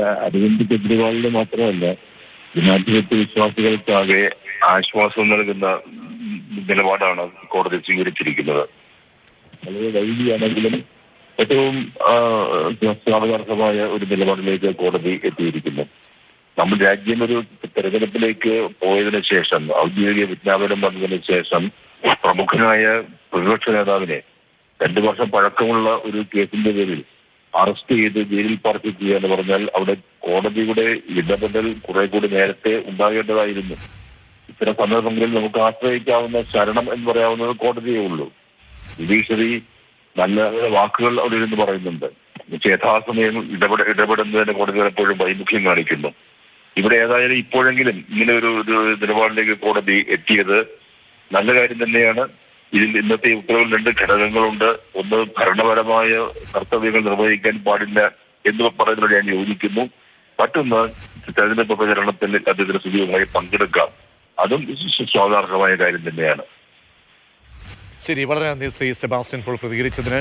അല്ല അരവിന്ദ് കെജ്രിവാളിന് മാത്രമല്ല ജനാധിപത്യ വിശ്വാസികൾക്കാകെ ആശ്വാസം നൽകുന്ന നിലപാടാണ് കോടതി സ്വീകരിച്ചിരിക്കുന്നത്. വളരെ വൈകിയാണെങ്കിലും ഏറ്റവും സ്വാഗതാർഹമായ ഒരു നിലപാടിലേക്ക് കോടതി എത്തിയിരിക്കുന്നു. നമ്മൾ രാജ്യം ഒരു തെരഞ്ഞെടുപ്പിലേക്ക് പോയതിനു ശേഷം ഔദ്യോഗിക വിജ്ഞാപനം വന്നതിന് ശേഷം പ്രമുഖനായ പ്രതിപക്ഷ നേതാവിനെ രണ്ടു വർഷം പഴക്കമുള്ള ഒരു കേസിന്റെ പേരിൽ അറസ്റ്റ് ചെയ്ത് ജയിലിൽ പാർപ്പിക്കുക എന്ന് പറഞ്ഞാൽ അവിടെ കോടതിയുടെ ഇടപെടൽ കുറെ കൂടി നേരത്തെ ഉണ്ടാകേണ്ടതായിരുന്നു. ഇത്തരം സന്ദർഭങ്ങളിൽ നമുക്ക് ആശ്രയിക്കാവുന്ന ശരണം എന്ന് പറയാവുന്നത് കോടതിയേ ഉള്ളൂ. ജുഡീഷ്യറി നല്ല വാക്കുകൾ അവിടെ ഇരുന്ന് പറയുന്നുണ്ട്. പക്ഷേ യഥാസമയം ഇടപെട ഇടപെടുന്നതിന് കോടതി പലപ്പോഴും വൈമുഖ്യം കാണിക്കുന്നു. ഇവിടെ ഏതായാലും ഇപ്പോഴെങ്കിലും ഇങ്ങനെ ഒരു നിലപാടിലേക്ക് കോടതി എത്തിയത് നല്ല കാര്യം തന്നെയാണ്. ഇതിൽ ഇന്നത്തെ ഉത്തരവിൽ രണ്ട് ഘടകങ്ങളുണ്ട്. ഒന്ന് ഭരണപരമായ കർത്തവ്യങ്ങൾ നിർവഹിക്കാൻ പാടില്ല എന്ന് പറയുന്നതിനോട് ഞാൻ യോജിക്കുന്നു. മറ്റൊന്ന് തെരഞ്ഞെടുപ്പ് പ്രചരണത്തിൽ അദ്ദേഹത്തിന് സജീവമായി പങ്കെടുക്കാം. അതും സ്വാഗതാർഹമായ കാര്യം തന്നെയാണ്. ശരി വളരെ നന്ദി ശ്രീ സെബാസ്റ്റ്യൻ പോൾ പ്രതികരിച്ചതിന്.